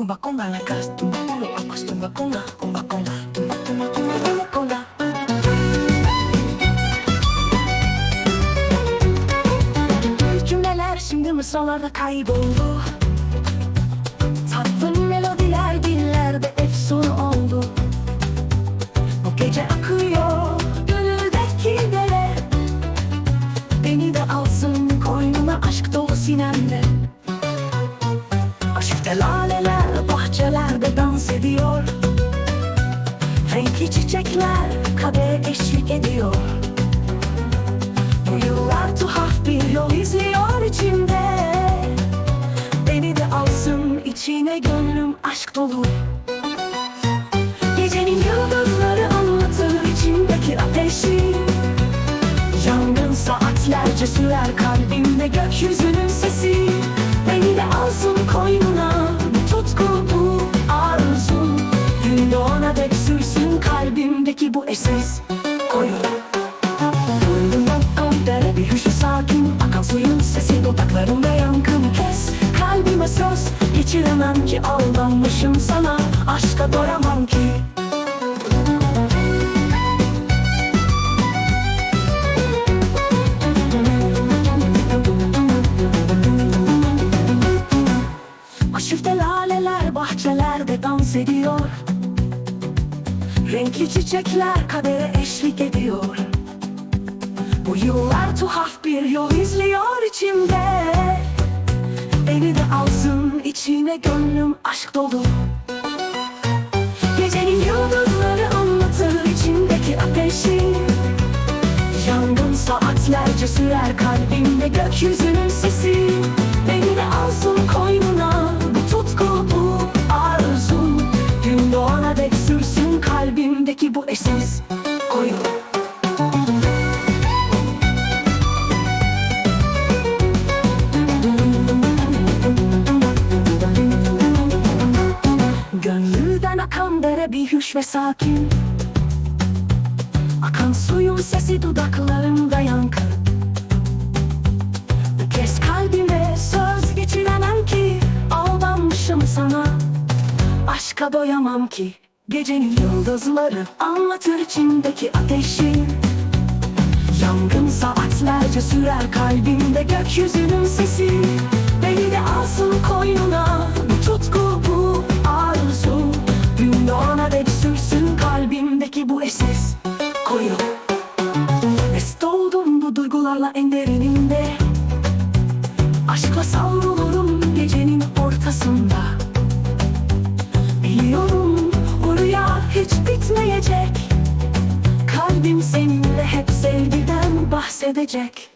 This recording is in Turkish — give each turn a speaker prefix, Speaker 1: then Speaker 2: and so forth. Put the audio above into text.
Speaker 1: Kumba konga la gas, tumba akos, tumba konga, kumba konga. Cümleler şimdi mısralarda kayboldu. Tatlı melodiler dillerde efsane oldu. Bu gece akıyor gönüldeki dere Beni de alsın koynuna aşk dolu sinemde Renkli çiçekler kadere eşlik ediyor. Bu yıllar tuhaf bir yol izliyor içimde. Beni de alsın içine gönlüm aşk dolu. Gecenin yıldızları anlatır içimdeki ateşi. Yangın saatlerce sürer kalbimde kalbimdeki bu eşsiz koyun. Burnumdan kan dere bir hüşü sakin Akan suyun sesi dudaklarımda yankını kes. Kalbime söz geçiremem ki aldanmışım sana Aşka doyamam ki. Aşıfte laleler bahçelerde dans ediyor Renkli çiçekler kadere eşlik ediyor. Bu yıllar tuhaf bir yol izliyor içimde. Beni de alsın içine gönlüm aşk dolu. Gecenin yıldızları anlatır içimdeki ateşi. Yangın saatlerce sürer kalbimde gökyüzünün sesi dere bir hüş ve sakin. Akan suyun sesi dudaklarımda yankı. Bu kez kalbime söz geçiremem ki Aldanmışım sana. Aşka doyamam ki Gecenin yıldızları anlatır içimdeki ateşi. Yangın saatlerce sürer kalbimde gökyüzünün sesi. Beni de alsın koynuna tutku duygularla en derininde Aşkla savrulurum gecenin ortasında. Biliyorum bu rüya hiç bitmeyecek. Kalbim seninle hep sevgiden bahsedecek